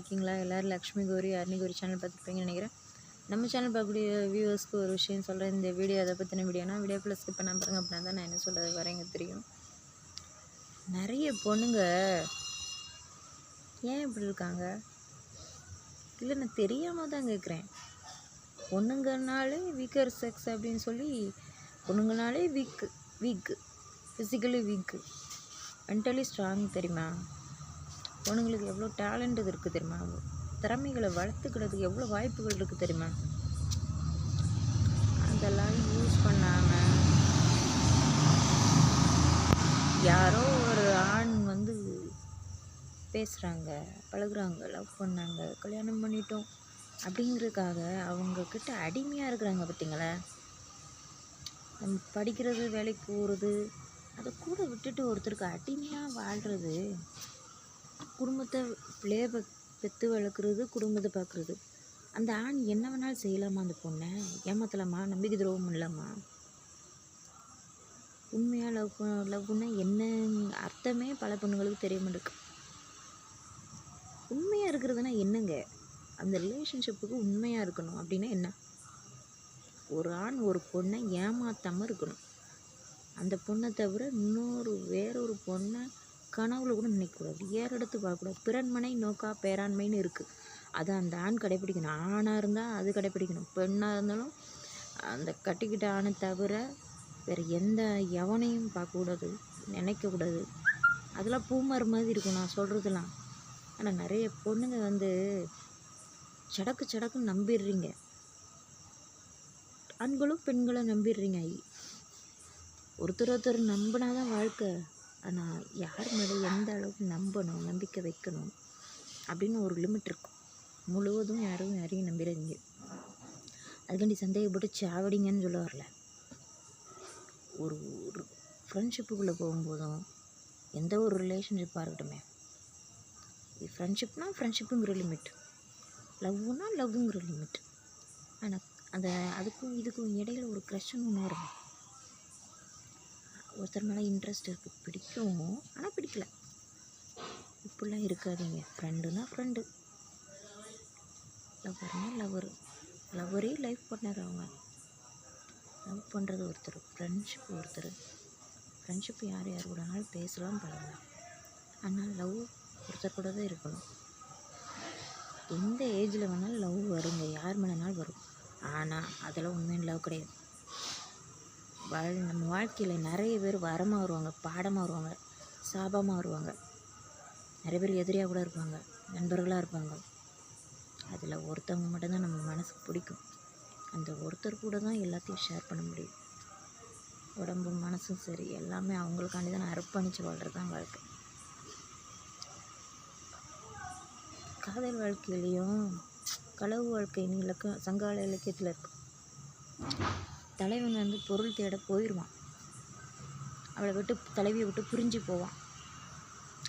இருக்கீங்களா? எல்லோரும் லக்ஷ்மி கோரி அர்னி கோரி சேனல் பார்த்துருப்பீங்கன்னு நினைக்கிறேன். நம்ம சேனல் பார்க்கக்கூடிய வியூவர்ஸ்க்கு ஒரு விஷயம் சொல்கிறேன் இந்த வீடியோ அதை பற்றின வீடியோனா வீடியோ ப்ளஸ் ஸ்கிப் பண்ண பாருங்க. அப்படின்னா தான் நான் என்ன சொல்கிறது வரேங்க தெரியும். நிறைய பொண்ணுங்க ஏன் இப்படி இருக்காங்க? இல்லை நான் தெரியாமல் தான் கேட்குறேன் பொண்ணுங்கனாலே வீக்கர் செக்ஸ் அப்படின்னு சொல்லி பொண்ணுங்கனாலே weak weak physically weak mentally strong தெரியுமா? பொண்ணுங்களுக்கு எவ்வளோ டேலண்ட் இருக்குது தெரியுமா? திறமைகளை வளர்த்துக்கிறதுக்கு எவ்வளோ வாய்ப்புகள் இருக்குது தெரியுமா? அதெல்லாம் யூஸ் பண்ணாமல் யாரோ ஒரு ஆண் வந்து பேசுகிறாங்க பழகுறாங்க லவ் பண்ணாங்க கல்யாணம் பண்ணிட்டோம் அப்படிங்கிறதுக்காக அவங்கக்கிட்ட அடிமையாக இருக்கிறாங்க பார்த்தீங்களா நம்ம படிக்கிறது வேலைக்கு போகிறது அதை கூட விட்டுட்டு ஒருத்தருக்கு அடிமையாக வாழ்கிறது குடும்பத்தை பிள்ளைய பெற்று வளர்க்குறது குடும்பத்தை பார்க்குறது. அந்த ஆண் என்ன வேணாலும் செய்யலாமா அந்த பொண்ணை? ஏமாத்தலாமா? நம்பிக்கை துரோகம் பண்ணலாமா? உண்மையாக லவ் லவ்னா என்ன அர்த்தமே பல பொண்ணுங்களுக்கு தெரிய மாட்டேங்குது. உண்மையாக இருக்கிறதுனா என்னங்க? அந்த ரிலேஷன்ஷிப்புக்கு உண்மையாக இருக்கணும் அப்படின்னா என்ன? ஒரு ஆண் ஒரு பொண்ணை ஏமாத்தாமல் இருக்கணும். அந்த பொண்ணை தவிர இன்னொரு வேறொரு பொண்ணை கனவுல கூட நினைக்கக்கூடாது ஏறெடுத்து பார்க்கக்கூடாது. பிறன்மனை நோக்கா பேராண்மைன்னு இருக்குது அதை அந்த ஆண் கடைப்பிடிக்கணும். ஆணாக இருந்தால் அது கடைப்பிடிக்கணும். பெண்ணாக இருந்தாலும் அந்த கட்டிக்கிட்ட ஆணை தவிர வேறு எந்த எவனையும் பார்க்கக்கூடாது. நினைக்கக்கூடாது. அதெல்லாம் பூமர் மாதிரி இருக்கும். நான் சொல்கிறதுலாம் ஆனால் நிறைய பொண்ணுங்க வந்து சடக்கு சடக்குன்னு நம்பிடுறீங்க. ஆண்களும் பெண்களும் நம்பிடுறீங்க. ஒருத்தர் ஒருத்தர் நம்பினா தான் வாழ்க்கை ஆனால் யார் மேலே எந்த அளவுக்கு நம்பணும் நம்பிக்கை வைக்கணும் அப்படின்னு ஒரு லிமிட் இருக்கும். முழுவதும் யாரும் யாரையும் நம்பிடாதீங்க. அதுக்காண்டி சந்தேகப்பட்டு சாவடிங்கன்னு சொல்ல வரல. ஒரு ஒரு ஃப்ரெண்ட்ஷிப்புக்குள்ளே போகும்போதும் எந்த ஒரு ரிலேஷன்ஷிப்பாக இருக்கட்டுமே இது ஃப்ரெண்ட்ஷிப்னால் ஃப்ரெண்ட்ஷிப்புங்கிற லிமிட் லவ்னால் லவ்வுங்கிற லிமிட் ஆனால் அந்த அதுக்கும் இதுக்கும் இடையில ஒரு க்ரஷ்ன்னு ஒன்று வரும். ஒருத்தர் மேலே இன்ட்ரெஸ்ட் இருக்குது பிடிக்கும். ஆனால் பிடிக்கல. இப்படிலாம் இருக்காதீங்க. ஃப்ரெண்டுனா ஃப்ரெண்டு லவ்வர்னா லவ்வர் லவ்வரே லைஃப் பண்ணர் அவங்க. லவ் பண்ணுறது ஒருத்தர். ஃப்ரெண்ட்ஷிப் ஒருத்தர். ஃப்ரெண்ட்ஷிப் யார் யார் கூடனாலும் பேசலாம் பழகலாம். ஆனால் லவ் ஒருத்தர் கூட தான் இருக்கணும். எந்த ஏஜில் வேணாலும் லவ் வருங்க. யார் மேலேனாலும் வரும். ஆனால் அதெல்லாம் உண்மையான லவ் கிடையாது. வாழ் நம்ம வாழ்க்கையில் நிறைய பேர் வரமாக வருவாங்க பாடமாக வருவாங்க சாபமாக வருவாங்க. நிறைய பேர் எதிரியாக கூட இருப்பாங்க நண்பர்களாக இருப்பாங்க. அதில் ஒருத்தவங்க மட்டும்தான் நம்ம மனசுக்கு பிடிக்கும். அந்த ஒருத்தர் கூட தான் எல்லாத்தையும் ஷேர் பண்ண முடியும். உடம்பும் மனசும் சரி எல்லாமே அவங்களுக்காண்டி தான் அர்ப்பணித்து வாழ்கிறது தான் வாழ்க்கை. காதல் வாழ்க்கையிலையும் களவு வாழ்க்கை இலக்கம் சங்கால இலக்கியத்தில் இருக்கும் தலைவன் வந்து பொருள் தேட போயிடுவான் அவளை விட்டு தலைவியை விட்டு பிரிஞ்சு போவான்.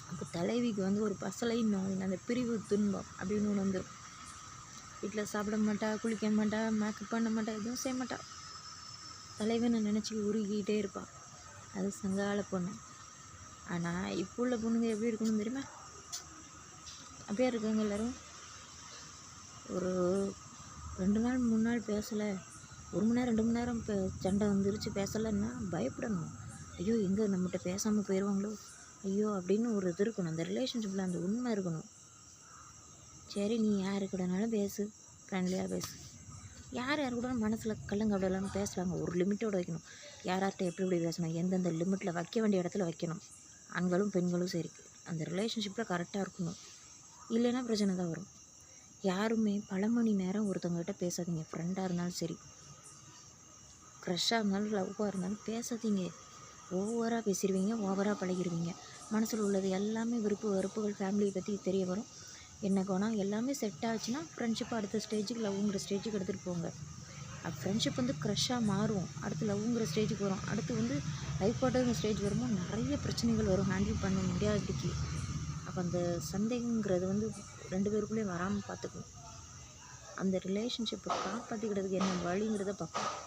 அப்போ தலைவிக்கு வந்து ஒரு பசலை நோய் அந்த பிரிவு துன்பம் அப்படின்னு ஒன்று வந்துடும் வீட்டில் சாப்பிட மாட்டா குளிக்க மாட்டா மேக்கப் பண்ண மாட்டா எதுவும் செய்ய மாட்டா. தலைவனை நினச்சி உருகிக்கிட்டே இருப்பாள் அது சங்கால பொண்ணு. ஆனால் இப்போ உள்ள பொண்ணுங்க எப்படி இருக்கணும் தெரியுமா? அப்படியே இருக்காங்க எல்லோரும். ஒரு ரெண்டு நாள் மூணு நாள் பேசலை. ஒரு மணி நேரம் ரெண்டு மணி நேரம் இப்போ சண்டை வந்துருச்சு பேசலைன்னா பயப்படணும். ஐயோ எங்கே நம்மகிட்ட பேசாமல் போயிடுவாங்களோ ஐயோ அப்படின்னு ஒரு இது இருக்கணும். அந்த ரிலேஷன்ஷிப்பில் அந்த உண்மை இருக்கணும். சரி நீ யாரு கூடனாலும் பேசு. ஃப்ரெண்ட்லியாக பேசு. யார் யார் கூட மனசில் கல்லுங்க இல்லாமல் பேசுகிறாங்க ஒரு லிமிட்டோடு வைக்கணும். யார் யார்கிட்ட எப்படி எப்படி பேசணும்? எந்தெந்த லிமிட்டில் வைக்க வேண்டிய இடத்துல வைக்கணும்? ஆண்களும் பெண்களும் சரி. அந்த ரிலேஷன்ஷிப்பில் கரெக்டாக இருக்கணும். இல்லைன்னா பிரச்சனை தான் வரும். யாருமே பல மணி நேரம் ஒருத்தவங்ககிட்ட பேசாதீங்க. ஃப்ரெண்டாக இருந்தாலும் சரி. க்ரெஷ்ஷாக இருந்தாலும் லவ்வாக இருந்தாலும் பேசாதீங்க. ஓவராக பேசிடுவீங்க ஓவராக பழகிடுவீங்க மனசில் உள்ளது எல்லாமே விருப்ப வெறுப்புகள் ஃபேமிலியை பற்றி தெரிய வரும். என்ன குணம் எல்லாமே செட் ஆச்சுன்னா ஃப்ரெண்ட்ஷிப் அடுத்த ஸ்டேஜுக்கு லவ்ங்கிற ஸ்டேஜுக்கு எடுத்துகிட்டு போங்க. ஃப்ரெண்ட்ஷிப் வந்து க்ரெஷ்ஷாக மாறும். அடுத்து லவ்ங்கிற ஸ்டேஜுக்கு வரும். அடுத்து வந்து லைஃப் பார்ட்னருங்கிற ஸ்டேஜ் வரும்போது நிறைய பிரச்சனைகள் வரும். ஹேண்டில் பண்ண முடியாதுக்கு அப்போ அந்த சந்தேகங்கிறது வந்து ரெண்டு பேருக்குள்ளேயும் வராமல் பார்த்துக்கணும். அந்த ரிலேஷன்ஷிப்பை காப்பாற்றிக்கிறதுக்கு என்ன வழிங்கிறத பார்க்கணும்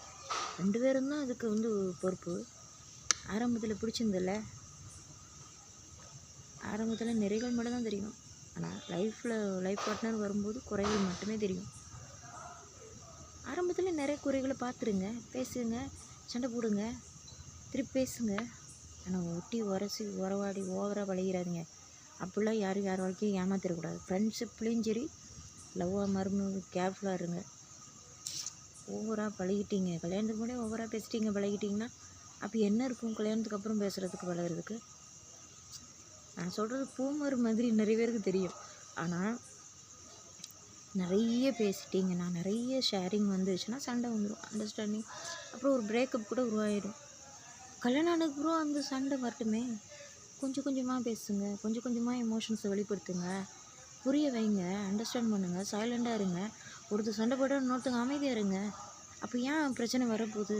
ரெண்டு பேரும் தான் அதுக்கு வந்து பொறுப்பு. ஆரம்பத்தில் பிடிச்சிருந்தில்ல ஆரம்பத்தில் நிறைகள் மட்டும்தான் தெரியும். ஆனால் லைஃப்பில் லைஃப் பார்ட்னர் வரும்போது குறைகள் மட்டுமே தெரியும். ஆரம்பத்தில் நிறைய குறைகளை பார்த்துருங்க பேசுங்க சண்டை போடுங்க திருப்பி பேசுங்க. ஆனால் ஒட்டி உரசி உறவாடி ஓவராக பழகிறாதீங்க அப்படிலாம் யாரும் யார் வாழ்க்கையும் ஏமாத்திடக்கூடாது. ஃப்ரெண்ட்ஷிப்லேயும் சரி லவ்வாக மறுபடியும் கேர்ஃபுல்லாக இருங்க. ஓவராக பழகிட்டீங்க. கல்யாணத்துக்கு முன்னாடி ஓவராக பேசிட்டீங்க பழகிட்டீங்கன்னா அப்போ என்ன இருக்கும்? கல்யாணத்துக்கு அப்புறம் பேசுகிறதுக்கு பழகிறதுக்கு? நான் சொல்கிறது பூமர் மாதிரி நிறைய பேருக்கு தெரியும். ஆனால் நிறைய பேசிட்டீங்கன்னா நிறைய ஷேரிங் வந்துச்சுன்னா சண்டை வந்துடும் அண்டர்ஸ்டாண்டிங் அப்புறம் ஒரு பிரேக்கப் கூட உருவாயிடும் கல்யாணம் ஆனதுக்கப்புறம் அந்த சண்டை வரட்டுமே. கொஞ்சம் கொஞ்சமாக பேசுங்க. கொஞ்சம் கொஞ்சமாக எமோஷன்ஸை வெளிப்படுத்துங்க. புரிய வைங்க. அண்டர்ஸ்டாண்ட் பண்ணுங்கள் சைலண்டாக இருங்க. ஒருத்தர் சண்டை போட்டால் இன்னொருத்தங்க அமைதியாக இருங்க. அப்போ ஏன் பிரச்சனை வரப்போகுது?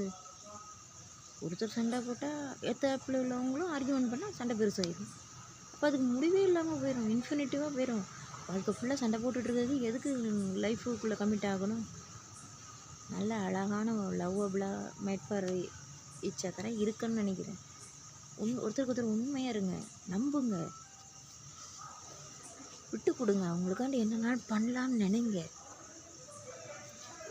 ஒருத்தர் சண்டை போட்டால் எத்தாப்பில் உள்ளவங்களும் ஆர்கியூமெண்ட் பண்ணால் சண்டை பெருசாகிடும் அப்போ அதுக்கு முடிவே இல்லாமல் போயிடும் இன்ஃபினிட்டிவாக போயிடும் வாழ்க்கை ஃபுல்லாக சண்டை போட்டுட்ருக்கிறது எதுக்கு லைஃபுக்குள்ளே கமிட் ஆகணும்? நல்ல அழகான லவ்வபிளாக மேட் ஃபார் இச் அதரை இருக்குன்னு நினைக்கிறேன். உண் ஒருத்தருக்கு ஒருத்தர் உண்மையாக இருங்க. நம்புங்க. விட்டு கொடுங்க. அவங்களுக்காண்டி என்னென்னாலும் பண்ணலான்னு நினைங்க.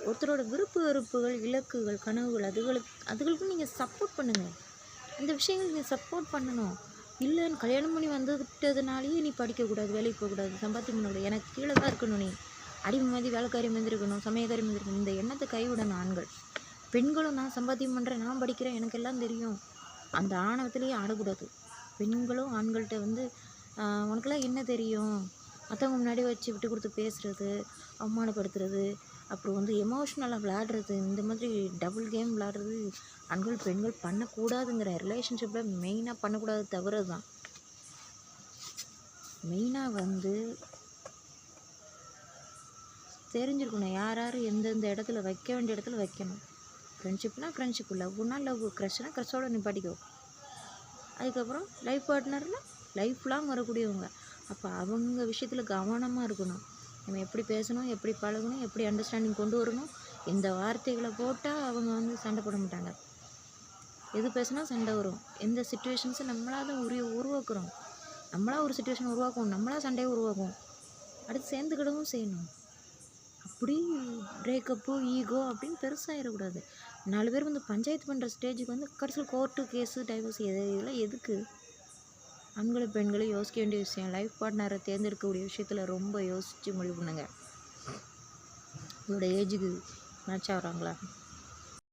ஒருத்தரோட விருப்பு வெறுப்புகள் இலக்குகள் கனவுகள் அதுகளுக்கு அதுகளுக்கும் நீங்கள் சப்போர்ட் பண்ணுங்கள் இந்த விஷயங்கள் நீங்கள் சப்போர்ட் பண்ணணும். இல்லைன்னு கல்யாணம் பண்ணி வந்துவிட்டதுனாலேயே நீ படிக்கக்கூடாது வேலைக்கு போகக்கூடாது சம்பாத்தியம் பண்ணக்கூடாது எனக்கு கீழே தான் இருக்கணும் நீ. அடிமை மாதிரி வேலைக்காரி மாதிரி இருக்கணும் சமயக்காரி மாதிரி இருக்கணும். இந்த எண்ணத்தை கைவிடணும் ஆண்கள். பெண்களும் நான் சம்பாத்தியம் பண்ணுறேன் நான் படிக்கிறேன் எனக்கு எல்லாம் தெரியும். அந்த ஆணவத்திலேயே ஆடக்கூடாது. பெண்களும் ஆண்கள்கிட்ட வந்து உனக்கெல்லாம் என்ன தெரியும்? மற்றவங்க முன்னாடி வச்சு விட்டு கொடுத்து பேசுகிறது அவமானப்படுத்துறது அப்புறம் வந்து எமோஷ்னலாக விளையாடுறது இந்த மாதிரி டபுள் கேம் விளையாடுறது ஆண்கள் பெண்கள் பண்ணக்கூடாதுங்கிற ரிலேஷன்ஷிப்பில் மெயினாக பண்ணக்கூடாது தவிர தான் மெயினாக வந்து தெரிஞ்சிருக்கணும் யார் யார் எந்தெந்த இடத்துல வைக்க வேண்டிய இடத்துல வைக்கணும். ஃப்ரெண்ட்ஷிப்னா ஃப்ரெண்ட்ஷிப் லவ்னா லவ் க்ரஷ்னா க்ரஷோட நிப்பாட்டிக்கோ. அதுக்கப்புறம் லைஃப் பார்ட்னர்னால் லைஃப் லாங் வரக்கூடியவங்க. அப்போ அவங்க விஷயத்தில் கவனமாக இருக்கணும். நம்ம எப்படி பேசணும் எப்படி பழகணும் எப்படி அண்டர்ஸ்டாண்டிங் கொண்டு வரணும் இந்த வார்த்தைகளை போட்டால் அவங்க வந்து சண்டை போட மாட்டாங்க. எது பேசுனா சண்டை வரும். எந்த சுச்சுவேஷன்ஸை நம்மளாக தான் உரிய உருவாக்குறோம். நம்மளா ஒரு சுச்சுவேஷன் உருவாக்குவோம் நம்மளா சண்டையை உருவாக்குவோம். அடுத்து சேர்ந்துக்கிடவும் செய்யணும். அப்படி பிரேக்கப்பு ஈகோ அப்படின்னு பெருசாகிடக்கூடாது நாலு பேர் வந்து பஞ்சாயத்து பண்ணுற ஸ்டேஜுக்கு வந்து கடைசியில் கோர்ட்டு கேஸு டைவர்ஸ் எது இதெல்லாம் எதுக்கு? ஆண்களும் பெண்களும் யோசிக்க வேண்டிய விஷயம். லைஃப் பார்ட்னரை தேர்ந்தெடுக்கக்கூடிய விஷயத்தில் ரொம்ப யோசித்து முடிவு பண்ணுங்க. உங்களோட ஏஜுக்கு மேட்ச் ஆகிறாங்களா?